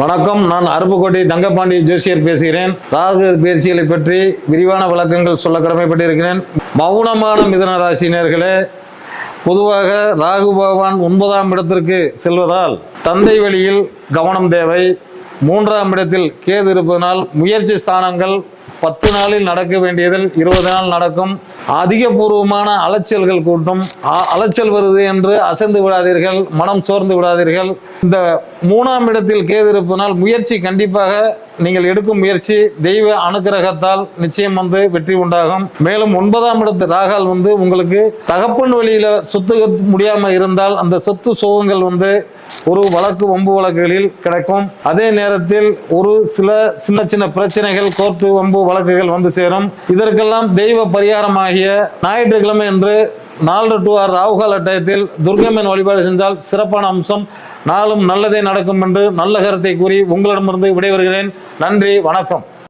வணக்கம். நான் அருப்புக்கோட்டை தங்கப்பாண்டி ஜோசியர் பேசுகிறேன். ராகு பயிற்சிகளை பற்றி விரிவான விளக்கங்கள் சொல்ல கடமைப்பட்டிருக்கிறேன். மௌனமான மிதன ராசினியர்களே பொதுவாக ராகு பகவான் ஒன்பதாம் இடத்திற்கு செல்வதால் தந்தை வழியில் கவனம் தேவை. மூன்றாம் இடத்தில் கேது இருப்பதனால் முயற்சி ஸ்தானங்கள் பத்து நாளில் நடக்க வேண்டியதில் இருபது நாள் நடக்கும். அதிகபூர்வமான அலைச்சல்கள் கூட்டும். அ- அலைச்சல் வருது என்று அசைந்து விடாதீர்கள் மனம் சோர்ந்து விடாதீர்கள். இந்த மூணாம் இடத்தில் கேது இருப்பதனால் முயற்சி கண்டிப்பாக நீங்கள் எடுக்கும் முயற்சி தெய்வ அனுக்கிரகத்தால் நிச்சயம் வந்து வெற்றி உண்டாகும். மேலும் ஒன்பதாம் இடத்து ராகால் வந்து உங்களுக்கு தகப்பன் வழியில சொத்து முடியாமல் இருந்தால் அந்த சொத்து சோகங்கள் வந்து ஒரு வழக்கு வம்பு வழக்குகளில் கிடைக்கும். அதே நேரத்தில் ஒரு சில சின்ன சின்ன பிரச்சனைகள் கோர்ட்டு வம்பு வழக்குகள் வந்து சேரும். இதற்கெல்லாம் தெய்வ பரிகாரமாகிய ஞாயிற்றுக்கிழமை என்று நாலு டு ஆறு ராகுகால டயத்தில் துர்கம்மன் வழிபாடு செஞ்சால் சிறப்பான அம்சம். நாளும் நல்லதே நடக்கும் என்று நல்ல கருத்தை கூறி உங்களிடமிருந்து விடைபெறுகிறேன். நன்றி வணக்கம்.